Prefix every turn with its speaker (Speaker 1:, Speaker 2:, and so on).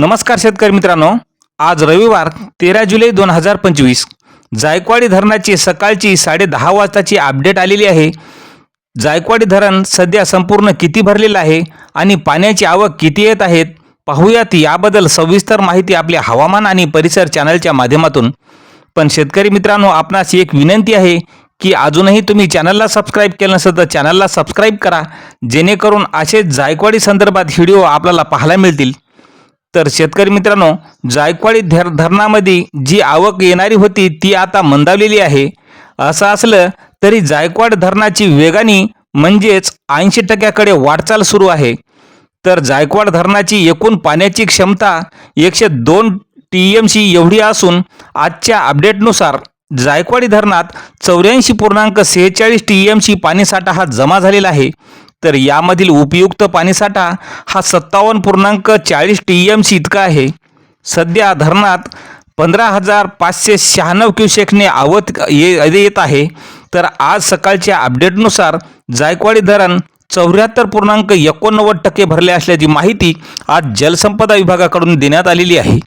Speaker 1: नमस्कार शेतकरी मित्रांनो. आज रविवार तेरा जुलै दोन हजार पंचवीस. जायकवाडी धरणाची सकाळची साडे दहा वाजताची अपडेट आलेली आहे. जायकवाडी धरण सध्या संपूर्ण किती भरलेलं आहे आणि पाण्याची आवक किती येत आहेत पाहूयात याबद्दल सविस्तर माहिती आपल्या हवामान आणि परिसर चॅनलच्या माध्यमातून. पण शेतकरी मित्रांनो आपणास एक विनंती आहे की अजूनही तुम्ही चॅनलला सबस्क्राईब केलं नसेल तर चॅनलला सबस्क्राईब करा जेणेकरून असे जायकवाडी संदर्भात व्हिडिओ आपल्याला पाहायला मिळतील. तर शेतकरी मित्रांनो जायकवाडी धर धरणामध्ये जी आवक येणारी होती ती आता मंदावलेली आहे. असं असलं तरी जायकवाड धरणाची वेगाने म्हणजेच ऐंशी टक्क्याकडे वाटचाल सुरू आहे. तर जायकवाड धरणाची एकूण पाण्याची क्षमता एकशे दोन टी एम सी एवढी असून आजच्या अपडेटनुसार जायकवाडी धरणात चौऱ्याऐंशी पूर्णांक सेहेचाळीस टी एम सी पाणीसाठा हा जमा झालेला आहे. तर यामधील उपयुक्त पाणीसाठा हा सत्तावन्न पूर्णांक चाळीस टी एम सी इतका आहे. सध्या धरणात पंधरा हजार पाचशे शहाण्णव क्युसेकने आवत ये येत आहे. तर आज सकाळच्या अपडेटनुसार जायकवाडी धरण चौऱ्याहत्तर पूर्णांक एकोणनव्वद टक्के भरले असल्याची माहिती आज जलसंपदा विभागाकडून देण्यात आलेली आहे.